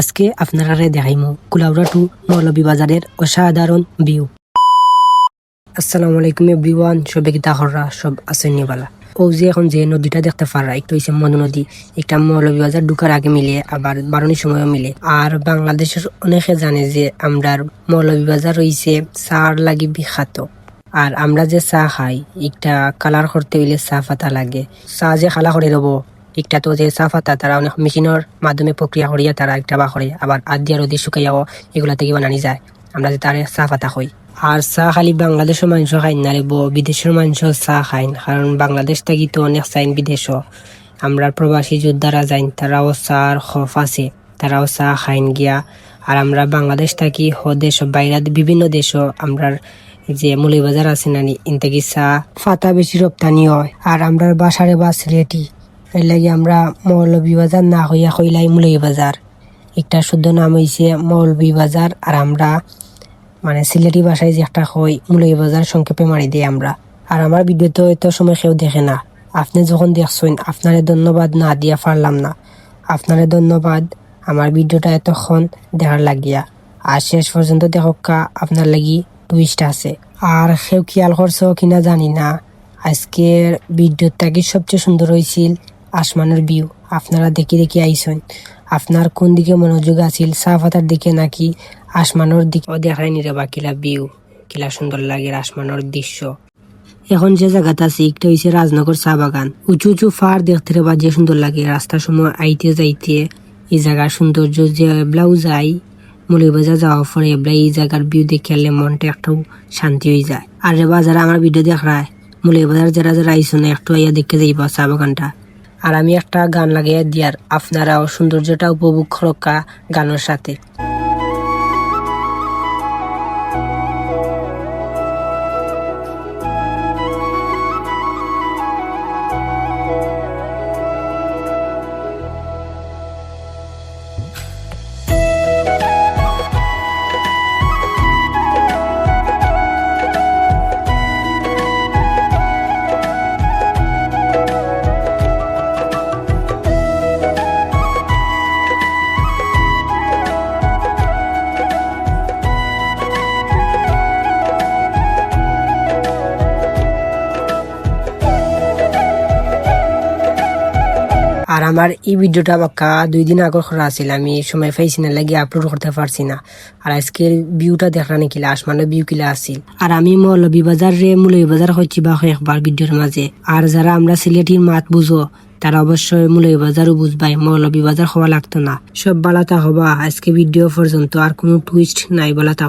আজকে আপনারা দেখাইমু কুলাউড়া টু মৌলভীবাজারের অসাধারণ ভিউ। আসসালামু আলাইকুম এভরিওয়ান, সবে কিতা হররা, সব আছেন বালা। ও যে এখন যে নদীটা দেখতে পারা একটু হইছে মধু নদী। একটা মৌলভীবাজার ঢুকার আগে মিলে, আবার বারণীর সময়ও মিলে। আর বাংলাদেশের অনেকে জানে যে আমরার মৌলভীবাজার রইছে চার লাগি বিখ্যাত। আর আমরা যে চা খাই, একটা কালার করতে হইলে চা পাতা লাগে। চা যে খালা করে দেবো। একটা তো যে চা পাতা তারা অনেক মেশিনের মাধ্যমে প্রক্রিয়া করিয়া তারা একটা বা করে। আবার আদিয়া দিয়া রোদে শুকাইয়াও এগুলা থেকে বানানি যায়। আমরা যে তারে পাতা খাই আর চা খালি বাংলাদেশের মানুষ খাইন না রে বো বিদেশের মানুষ চা খাইন। কারণ বাংলাদেশ থেকে তো অনেক চাইন বিদেশও। আমরা প্রবাসী যোদ্ধারা যাইন, তারাও চার খফ আছে। তারাও চা খাইন গিয়া। আর আমরা বাংলাদেশ থাকি হ দেশ, বাইরে বিভিন্ন দেশও। আমরা যে মৌলিবাজার আছে নানি ইনতেকি চা। ফাতা বেশি রপ্তানি হয়। আর আমরা বাসারে বা সিলেটি এর লাগে আমরা মৌলভীবাজার না হইয়া কইলাই মৌলভীবাজার একটা শুদ্ধ নাম হয়েছে হইছে মৌলভীবাজার আর আমরা মানে সিলেটি ভাষায় যে একটা হয় মৌলভীবাজার সংক্ষেপে মারি দিই আমরা। আর আমার ভিডিও তো এত সময় কেউ দেখে না। আপনি যখন দেখছেন, আপনারে ধন্যবাদ না দিয়া পারলাম না। আপনারে ধন্যবাদ আমার ভিডিওটা এতক্ষণ দেখার লাগিয়া। আর শেষ পর্যন্ত দেখা আপনার লাগি টুইস্ট আছে। আর কেউ খেয়াল করছ কিনা জানি না। আজকের ভিডিওটা কি সবচেয়ে সুন্দর হয়েছিল আসমানের ভিউ আপনারা দেখি দেখি আইসেন। আপনার কোন দিকে মনোযোগ আছিল চাহপাতার দিকে নাকি আসমানোর দিকে? ও দেখাই নিরে বা কিলা ভিউ কিলা সুন্দর লাগে আসমানোর দৃশ্য। এখন যে জায়গাটা আছে, একটা হয়েছে রাজনগর চা বাগান। উঁচু উঁচু ফার দেখতে বা যে সুন্দর লাগে রাস্তা সময় আইতে যাইতে এই জায়গার সৌন্দর্য যে ব্লাউ যায় মৌলিবাজার যাওয়ার পরে এবলা এই জায়গার ভিউ দেখে আলে মনটা একটু শান্তি হয়ে যায়। আর এবার যারা আমার ভিডিও দেখ রায় মৌলিবাজার যারা যারা আইসো না একটু আইয়া দেখে যাইবা চা বাগানটা। আর আমি একটা গান লাগিয়ে দিয়ার। আপনারাও সৌন্দর্যটা উপভোগ করকা গানের সাথে। আর আমার এই ভিডিওটা বাক্কা দুই দিন আগর করা আছিল, আমি সময় পাইছি না, লাগে আপলোড করতে পারছি না। আর আজকের ভিউটা দেখরা নাকিলা আসমানের ভিউ কিলা আছিল। আর আমি মৌলভী বাজার রে মৌলভী বাজার হচ্ছি বা একবার ভিডিওর মাঝে। আর যারা আমরা সিলেটির মাত বুঝো, তারা অবশ্যই মৌলভী বাজারও বুঝবাই, মৌলভী বাজার হওয়া লাগতো না। সব বালা তা হবা, আজকে ভিডিও পর্যন্ত আর কোনো টুইস্ট নাই বলা তা